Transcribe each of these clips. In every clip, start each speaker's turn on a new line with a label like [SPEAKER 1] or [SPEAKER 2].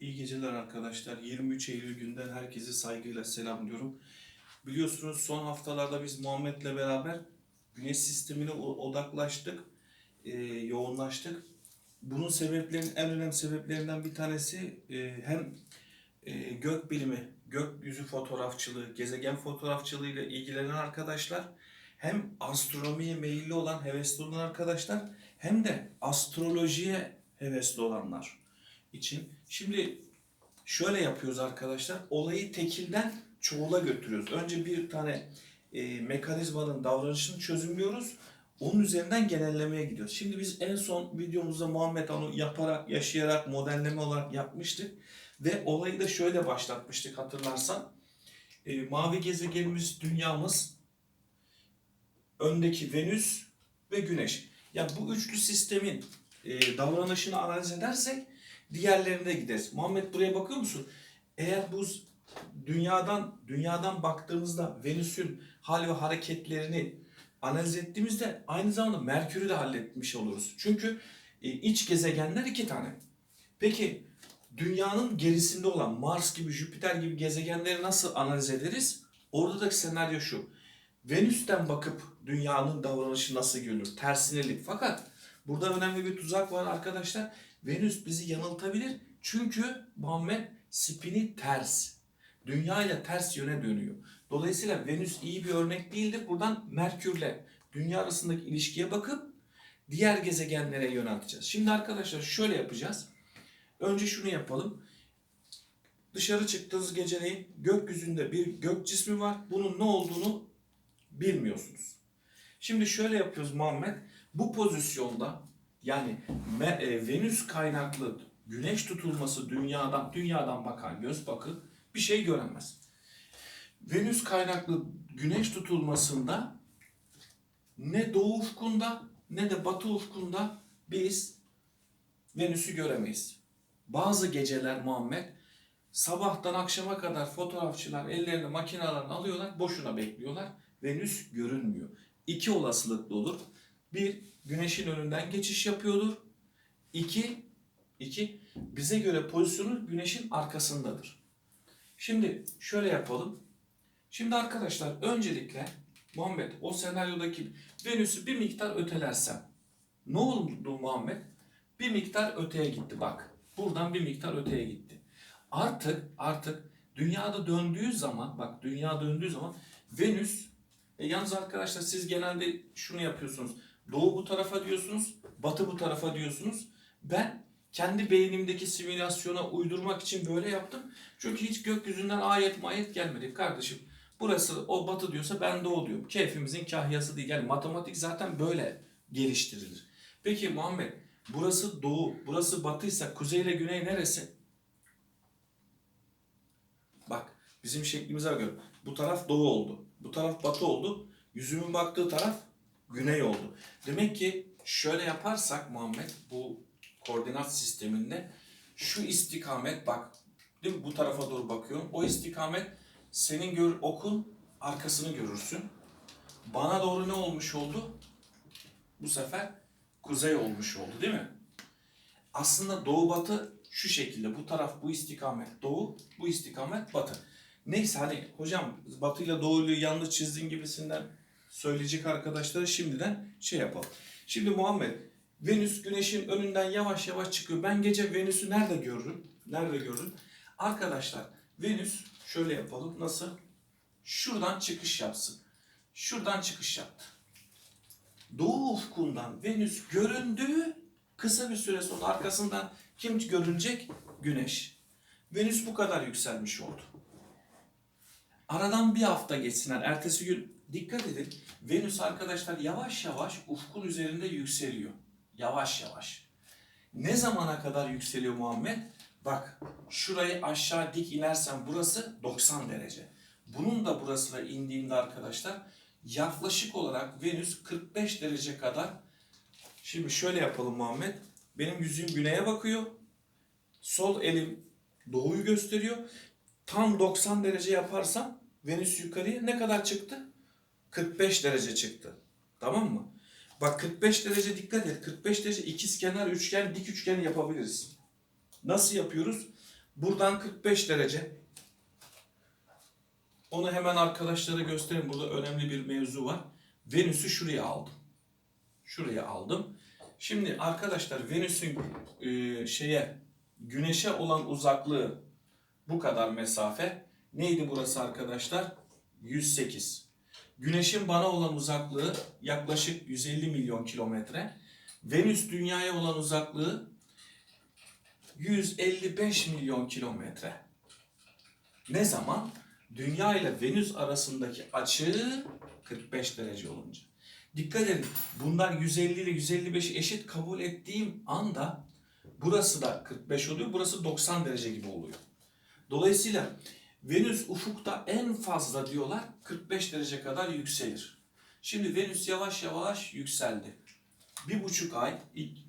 [SPEAKER 1] İyi geceler arkadaşlar. 23 Eylül günden herkese saygıyla selamlıyorum. Biliyorsunuz son haftalarda biz Muhammed'le beraber güneş sistemine odaklaştık, e, yoğunlaştık. Bunun sebeplerinin en önemli sebeplerinden bir tanesi e, hem e, gök bilimi, gökyüzü fotoğrafçılığı, gezegen fotoğrafçılığı ile ilgilenen arkadaşlar hem astronomiye meyilli olan, hevesli olan arkadaşlar hem de astrolojiye hevesli olanlar için. Şimdi şöyle yapıyoruz arkadaşlar. Olayı tekilden çoğula götürüyoruz. Önce bir tane e, mekanizmanın davranışını çözümlüyoruz. Onun üzerinden genellemeye gidiyoruz. Şimdi biz en son videomuzda Muhammed onu yaparak, yaşayarak, modelleme olarak yapmıştık. Ve olayı da şöyle başlatmıştık hatırlarsan. E, mavi gezegenimiz, dünyamız, öndeki Venüs ve Güneş. Yani bu üçlü sistemin e, davranışını analiz edersek diğerlerine gideriz. Muhammed buraya bakıyor musun? Eğer bu dünyadan dünyadan baktığımızda Venüs'ün hal ve hareketlerini analiz ettiğimizde aynı zamanda Merkür'ü de halletmiş oluruz. Çünkü e, iç gezegenler iki tane. Peki dünyanın gerisinde olan Mars gibi, Jüpiter gibi gezegenleri nasıl analiz ederiz? Oradaki senaryo şu. Venüs'ten bakıp dünyanın davranışı nasıl görünür? Tersinelik. Fakat burada önemli bir tuzak var arkadaşlar. Venüs bizi yanıltabilir. Çünkü Muhammed spini ters. Dünya ile ters yöne dönüyor. Dolayısıyla Venüs iyi bir örnek değildir. Buradan Merkür'le dünya arasındaki ilişkiye bakıp diğer gezegenlere yönelteceğiz. Şimdi arkadaşlar şöyle yapacağız. Önce şunu yapalım. Dışarı çıktığınız geceleyin gökyüzünde bir gök cismi var. Bunun ne olduğunu bilmiyorsunuz. Şimdi şöyle yapıyoruz Muhammed. Bu pozisyonda yani e, Venüs kaynaklı güneş tutulması dünyadan dünyadan bakan göz bakın bir şey göremez. Venüs kaynaklı güneş tutulmasında ne doğu ufkunda ne de batı ufkunda biz Venüs'ü göremeyiz. Bazı geceler Muhammed sabahtan akşama kadar fotoğrafçılar ellerine makinelerini alıyorlar, boşuna bekliyorlar. Venüs görünmüyor. İki olasılıklı olur. Bir, güneşin önünden geçiş yapıyordur. İki, iki bize göre pozisyonu güneşin arkasındadır. Şimdi şöyle yapalım. Şimdi arkadaşlar öncelikle Muhammed o senaryodaki Venüs'ü bir miktar ötelersem ne oldu Muhammed? Bir miktar öteye gitti bak. Buradan bir miktar öteye gitti. Artık artık dünyada döndüğü zaman bak dünya döndüğü zaman Venüs e, yalnız arkadaşlar siz genelde şunu yapıyorsunuz. Doğu bu tarafa diyorsunuz, batı bu tarafa diyorsunuz. Ben kendi beynimdeki simülasyona uydurmak için böyle yaptım. Çünkü hiç gökyüzünden ayet mayet gelmedi kardeşim. Burası o batı diyorsa ben doğu diyorum. Keyfimizin kahyası değil. Yani matematik zaten böyle geliştirilir. Peki Muhammed burası doğu, burası batıysa kuzey ile güney neresi? Bak bizim şeklimize göre bu taraf doğu oldu. Bu taraf batı oldu. Yüzümün baktığı taraf güney oldu. Demek ki şöyle yaparsak Muhammed bu koordinat sisteminde şu istikamet bak değil mi? Bu tarafa doğru bakıyorum. O istikamet senin gör, okun arkasını görürsün. Bana doğru ne olmuş oldu? Bu sefer kuzey olmuş oldu değil mi? Aslında doğu batı şu şekilde. Bu taraf bu istikamet doğu, bu istikamet batı. Neyse hani hocam batıyla doğuyu yanlış çizdin gibisinden söyleyecek arkadaşlara şimdiden şey yapalım. Şimdi Muhammed Venüs güneşin önünden yavaş yavaş çıkıyor. Ben gece Venüs'ü nerede görürüm? Nerede görürüm? Arkadaşlar Venüs şöyle yapalım. Nasıl? Şuradan çıkış yapsın. Şuradan çıkış yaptı. Doğu ufkundan Venüs göründüğü kısa bir süre sonra arkasından kim görünecek? Güneş. Venüs bu kadar yükselmiş oldu. Aradan bir hafta geçsin. Yani ertesi gün dikkat edin. Venüs arkadaşlar yavaş yavaş ufkun üzerinde yükseliyor. Yavaş yavaş. Ne zamana kadar yükseliyor Muhammed? Bak şurayı aşağı dik inersem burası 90 derece. Bunun da burasına indiğimde arkadaşlar yaklaşık olarak Venüs 45 derece kadar Şimdi şöyle yapalım Muhammed. Benim yüzüm güneye bakıyor. Sol elim doğuyu gösteriyor. Tam 90 derece yaparsam Venüs yukarıya ne kadar çıktı? 45 derece çıktı. Tamam mı? Bak 45 derece dikkat et. 45 derece ikizkenar, üçgen, dik üçgen yapabiliriz. Nasıl yapıyoruz? Buradan 45 derece. Onu hemen arkadaşlara göstereyim. Burada önemli bir mevzu var. Venüs'ü şuraya aldım. Şuraya aldım. Şimdi arkadaşlar Venüs'ün e, şeye Güneş'e olan uzaklığı bu kadar mesafe. Neydi burası arkadaşlar? 108. Güneş'in bana olan uzaklığı yaklaşık 150 milyon kilometre. Venüs dünyaya olan uzaklığı 155 milyon kilometre. Ne zaman? Dünya ile Venüs arasındaki açı 45 derece olunca. Dikkat edin. Bunlar 150 ile 155 eşit kabul ettiğim anda burası da 45 oluyor. Burası 90 derece gibi oluyor. Dolayısıyla Venüs ufukta en fazla diyorlar 45 derece kadar yükselir. Şimdi Venüs yavaş yavaş yükseldi. Bir buçuk ay,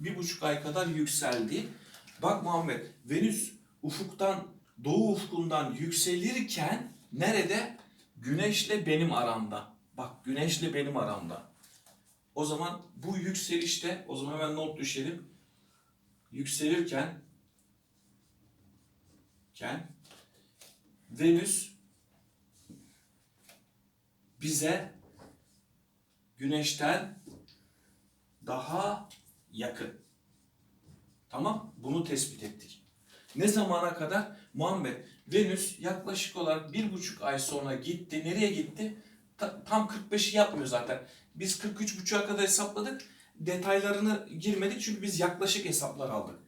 [SPEAKER 1] bir buçuk ay kadar yükseldi. Bak Muhammed, Venüs ufuktan, doğu ufkundan yükselirken nerede? Güneşle benim aramda. Bak güneşle benim aramda. O zaman bu yükselişte, o zaman hemen not düşelim. Yükselirken, ken, Venüs bize güneşten daha yakın. Tamam? Bunu tespit ettik. Ne zamana kadar? Muhammed, Venüs yaklaşık olarak bir buçuk ay sonra gitti. Nereye gitti? Ta- tam 45'i yapmıyor zaten. Biz 43.5'a kadar hesapladık. Detaylarını girmedik çünkü biz yaklaşık hesaplar aldık.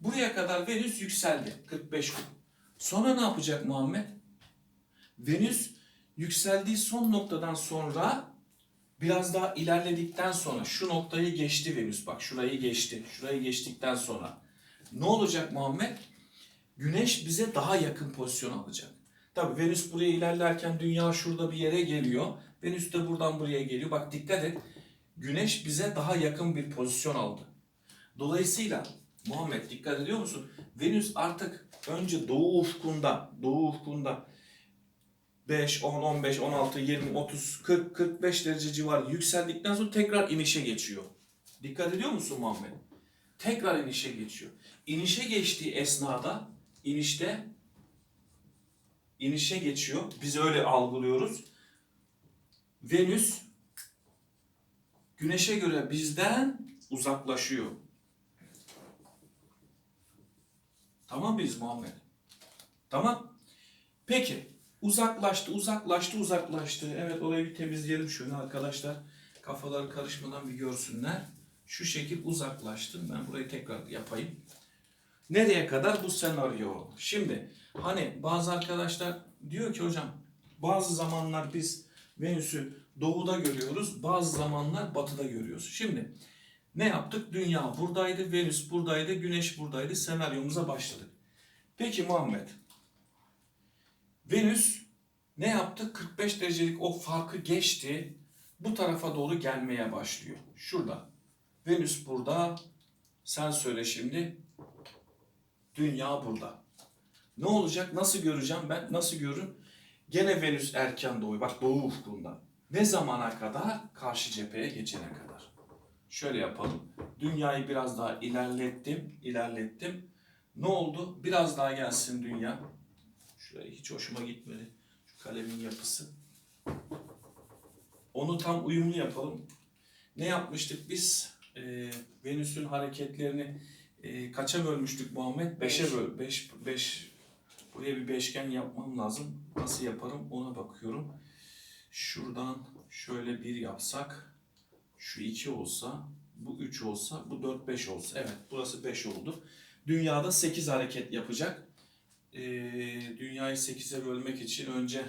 [SPEAKER 1] Buraya kadar Venüs yükseldi 45 gün. Sonra ne yapacak Muhammed? Venüs yükseldiği son noktadan sonra biraz daha ilerledikten sonra şu noktayı geçti Venüs. Bak şurayı geçti. Şurayı geçtikten sonra ne olacak Muhammed? Güneş bize daha yakın pozisyon alacak. Tabi Venüs buraya ilerlerken dünya şurada bir yere geliyor. Venüs de buradan buraya geliyor. Bak dikkat et. Güneş bize daha yakın bir pozisyon aldı. Dolayısıyla Muhammed dikkat ediyor musun? Venüs artık önce doğu ufkunda, doğu ufkunda 5, 10, 15, 16, 20, 30, 40, 45 derece civarı yükseldikten sonra tekrar inişe geçiyor. Dikkat ediyor musun Muhammed? Tekrar inişe geçiyor. İnişe geçtiği esnada, inişte inişe geçiyor. Biz öyle algılıyoruz. Venüs Güneşe göre bizden uzaklaşıyor. Tamam mıyız Muhammed? Tamam. Peki. Uzaklaştı, uzaklaştı, uzaklaştı. Evet orayı bir temizleyelim şöyle arkadaşlar. Kafaları karışmadan bir görsünler. Şu şekil uzaklaştım. Ben burayı tekrar yapayım. Nereye kadar bu senaryo? Şimdi hani bazı arkadaşlar diyor ki hocam bazı zamanlar biz Venüs'ü doğuda görüyoruz, bazı zamanlar batıda görüyoruz. Şimdi ne yaptık? Dünya buradaydı, Venüs buradaydı, Güneş buradaydı. Senaryomuza başladık. Peki Muhammed, Venüs ne yaptı? 45 derecelik o farkı geçti. Bu tarafa doğru gelmeye başlıyor. Şurada. Venüs burada. Sen söyle şimdi. Dünya burada. Ne olacak? Nasıl göreceğim ben? Nasıl görürüm? Gene Venüs erken doğuyor. Bak doğu ufkunda. Ne zamana kadar? Karşı cepheye geçene kadar. Şöyle yapalım. Dünyayı biraz daha ilerlettim. ilerlettim. Ne oldu? Biraz daha gelsin dünya. Şuraya hiç hoşuma gitmedi. Şu kalemin yapısı. Onu tam uyumlu yapalım. Ne yapmıştık biz? Ee, Venüs'ün hareketlerini e, kaça bölmüştük Muhammed? Beşe böl. Beş, beş. Buraya bir beşgen yapmam lazım. Nasıl yaparım ona bakıyorum. Şuradan şöyle bir yapsak. Şu iki olsa. Bu üç olsa. Bu dört beş olsa. Evet burası beş oldu. Dünyada sekiz hareket yapacak. Ee, dünyayı 8'e bölmek için önce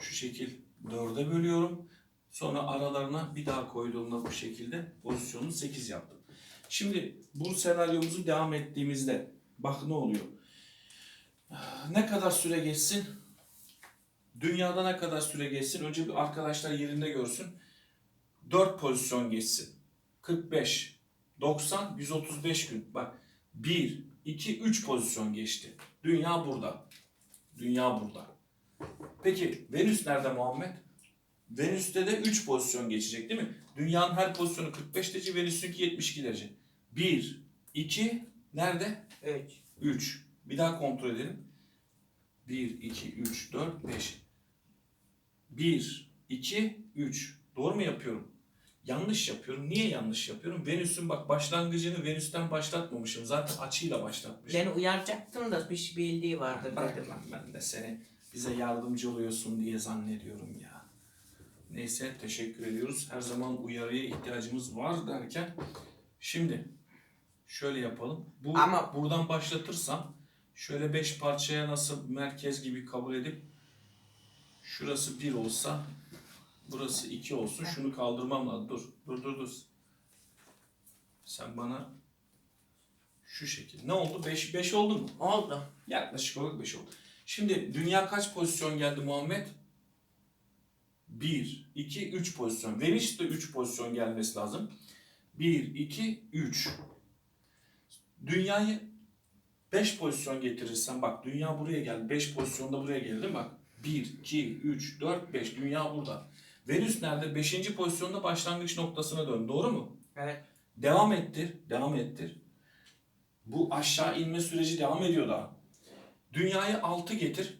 [SPEAKER 1] şu şekil 4'e bölüyorum. Sonra aralarına bir daha koyduğumda bu şekilde pozisyonu 8 yaptım. Şimdi bu senaryomuzu devam ettiğimizde bak ne oluyor. Ne kadar süre geçsin? Dünyada ne kadar süre geçsin? Önce bir arkadaşlar yerinde görsün. 4 pozisyon geçsin. 45, 90, 135 gün. Bak 1, 2, 3 pozisyon geçti. Dünya burada. Dünya burada. Peki Venüs nerede Muhammed? Venüs'te de 3 pozisyon geçecek değil mi? Dünyanın her pozisyonu 45 derece, Venüs'ünki 72 derece. 1, 2, nerede? 3. 3. Bir daha kontrol edelim. 1, 2, 3, 4, 5. 1, 2, 3. Doğru mu yapıyorum? Yanlış yapıyorum. Niye yanlış yapıyorum? Venüs'ün bak başlangıcını Venüs'ten başlatmamışım. Zaten açıyla başlatmışım.
[SPEAKER 2] Ben uyaracaktım da bir şey bildiği vardır
[SPEAKER 1] Bak
[SPEAKER 2] dedim.
[SPEAKER 1] lan ben de seni bize yardımcı oluyorsun diye zannediyorum ya. Neyse teşekkür ediyoruz. Her zaman uyarıya ihtiyacımız var derken şimdi şöyle yapalım. Bu
[SPEAKER 2] Ama-
[SPEAKER 1] buradan başlatırsam şöyle beş parçaya nasıl merkez gibi kabul edip şurası bir olsa burası iki olsun. Şunu kaldırmam lazım. Dur. Dur dur dur. Sen bana şu şekil. Ne oldu? 5 5 oldu mu?
[SPEAKER 2] Oldu.
[SPEAKER 1] Yaklaşık olarak 5 oldu. Şimdi dünya kaç pozisyon geldi Muhammed? 1, 2, 3 pozisyon. Venüs de 3 pozisyon gelmesi lazım. 1, 2, 3. Dünyayı 5 pozisyon getirirsen bak dünya buraya geldi. 5 pozisyonda buraya geldi değil mi? Bak 1, 2, 3, 4, 5 dünya burada. Venüs nerede? 5. pozisyonda başlangıç noktasına dön. Doğru mu?
[SPEAKER 2] Evet.
[SPEAKER 1] Devam ettir, devam ettir. Bu aşağı inme süreci devam ediyor daha. Dünyayı 6 getir.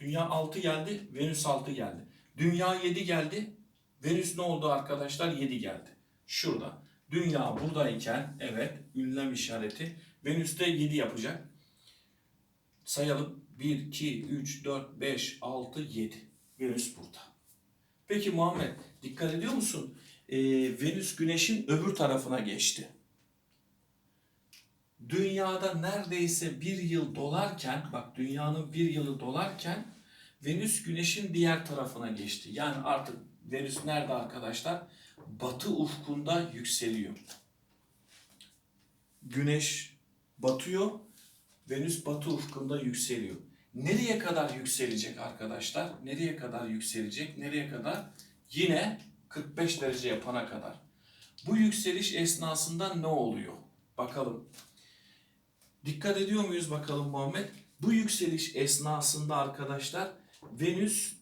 [SPEAKER 1] Dünya 6 geldi, Venüs 6 geldi. Dünya 7 geldi, Venüs ne oldu arkadaşlar? 7 geldi. Şurada. Dünya buradayken, evet, ünlem işareti. Venüs de 7 yapacak. Sayalım. 1, 2, 3, 4, 5, 6, 7. Venüs burada. Peki Muhammed, dikkat ediyor musun? Ee, Venüs Güneş'in öbür tarafına geçti. Dünyada neredeyse bir yıl dolarken, bak dünyanın bir yılı dolarken Venüs Güneş'in diğer tarafına geçti. Yani artık Venüs nerede arkadaşlar? Batı ufkunda yükseliyor. Güneş batıyor, Venüs batı ufkunda yükseliyor. Nereye kadar yükselecek arkadaşlar? Nereye kadar yükselecek? Nereye kadar? Yine 45 derece yapana kadar. Bu yükseliş esnasında ne oluyor? Bakalım. Dikkat ediyor muyuz bakalım Muhammed? Bu yükseliş esnasında arkadaşlar Venüs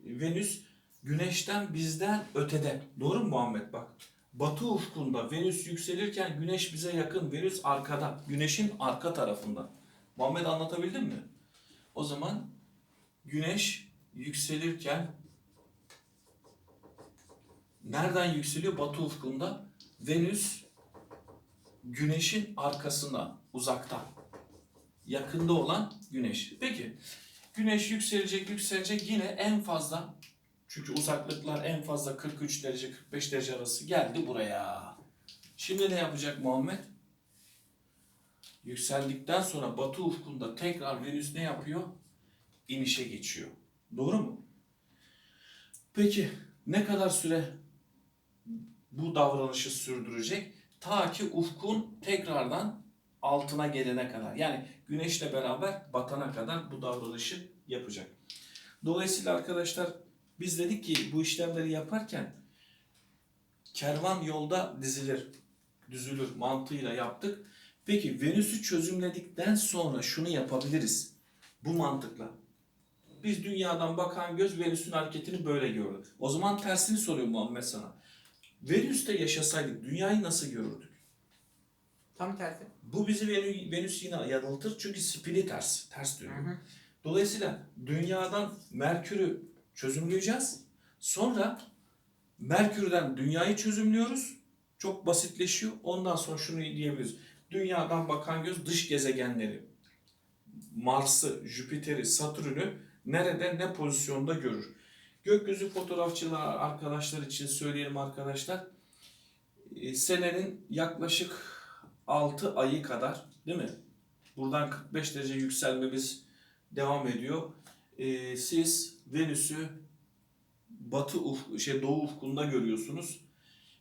[SPEAKER 1] Venüs Güneş'ten bizden ötede. Doğru mu Muhammed? Bak. Batı ufkunda Venüs yükselirken Güneş bize yakın. Venüs arkada. Güneşin arka tarafında. Muhammed anlatabildim mi? O zaman Güneş yükselirken nereden yükseliyor? Batı ufkunda. Venüs Güneşin arkasında, uzakta. Yakında olan Güneş. Peki, Güneş yükselecek, yükselecek yine en fazla çünkü uzaklıklar en fazla 43 derece, 45 derece arası geldi buraya. Şimdi ne yapacak Muhammed? Yükseldikten sonra batı ufkunda tekrar Venüs ne yapıyor? İnişe geçiyor. Doğru mu? Peki ne kadar süre bu davranışı sürdürecek? Ta ki ufkun tekrardan altına gelene kadar. Yani güneşle beraber batana kadar bu davranışı yapacak. Dolayısıyla arkadaşlar biz dedik ki bu işlemleri yaparken kervan yolda dizilir, düzülür mantığıyla yaptık. Peki Venüs'ü çözümledikten sonra şunu yapabiliriz. Bu mantıkla. Biz dünyadan bakan göz Venüs'ün hareketini böyle gördü. O zaman tersini soruyor Muhammed sana. Venüs'te yaşasaydık dünyayı nasıl görürdük?
[SPEAKER 2] Tam tersi.
[SPEAKER 1] Bu bizi Venü- Venüs yine yanıltır çünkü spini ters, ters
[SPEAKER 2] Hı
[SPEAKER 1] dönüyor.
[SPEAKER 2] hı.
[SPEAKER 1] Dolayısıyla dünyadan Merkür'ü çözümleyeceğiz. Sonra Merkür'den dünyayı çözümlüyoruz. Çok basitleşiyor. Ondan sonra şunu diyebiliriz. Dünyadan bakan göz dış gezegenleri Mars'ı, Jüpiter'i, Satürn'ü nerede ne pozisyonda görür. Gökyüzü fotoğrafçılar arkadaşlar için söyleyelim arkadaşlar. E, Senenin yaklaşık 6 ayı kadar değil mi? Buradan 45 derece yükselmemiz devam ediyor. E, siz Venüs'ü batı uf şey doğu ufkunda görüyorsunuz.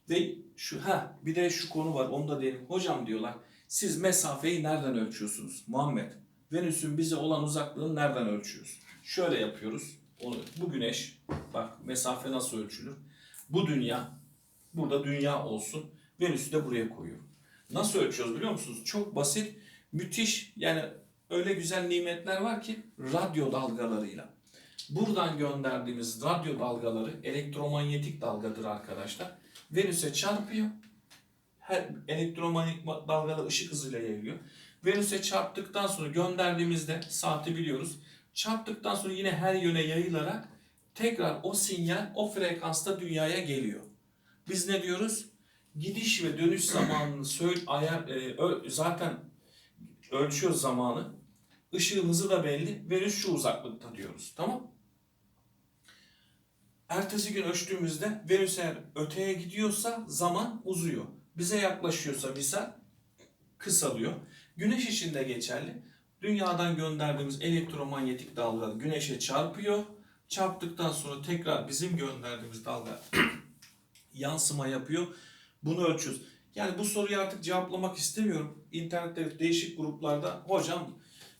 [SPEAKER 1] Ve şu ha bir de şu konu var onu da diyelim. Hocam diyorlar siz mesafeyi nereden ölçüyorsunuz? Muhammed Venüs'ün bize olan uzaklığını nereden ölçüyoruz? Şöyle yapıyoruz. Bu güneş bak mesafe nasıl ölçülür? Bu dünya burada dünya olsun. Venüs'ü de buraya koyuyorum. Nasıl ölçüyoruz biliyor musunuz? Çok basit, müthiş yani öyle güzel nimetler var ki radyo dalgalarıyla. Buradan gönderdiğimiz radyo dalgaları elektromanyetik dalgadır arkadaşlar. Venüs'e çarpıyor. Her elektromanyetik dalgalar ışık hızıyla yayılıyor. Venüs'e çarptıktan sonra gönderdiğimizde saati biliyoruz. Çarptıktan sonra yine her yöne yayılarak tekrar o sinyal o frekansta dünyaya geliyor. Biz ne diyoruz? Gidiş ve dönüş zamanını söyle, ayar, e, ö- zaten ölçüyoruz zamanı. Işığın hızı da belli. Venüs şu uzaklıkta diyoruz. Tamam? Ertesi gün ölçtüğümüzde Venüs eğer öteye gidiyorsa zaman uzuyor. Bize yaklaşıyorsa misal kısalıyor. Güneş için de geçerli. Dünyadan gönderdiğimiz elektromanyetik dalga güneşe çarpıyor. Çarptıktan sonra tekrar bizim gönderdiğimiz dalga yansıma yapıyor. Bunu ölçüyoruz. Yani bu soruyu artık cevaplamak istemiyorum. İnternette değişik gruplarda hocam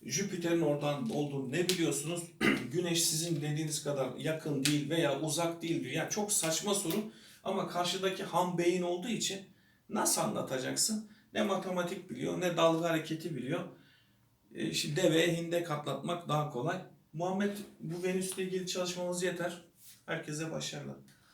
[SPEAKER 1] Jüpiter'in oradan olduğunu ne biliyorsunuz? Güneş sizin dediğiniz kadar yakın değil veya uzak değil diyor. Yani çok saçma soru ama karşıdaki ham beyin olduğu için nasıl anlatacaksın? Ne matematik biliyor ne dalga hareketi biliyor. E, şimdi deveye hinde katlatmak daha kolay. Muhammed bu Venüs'le ilgili çalışmamız yeter. Herkese başarılar.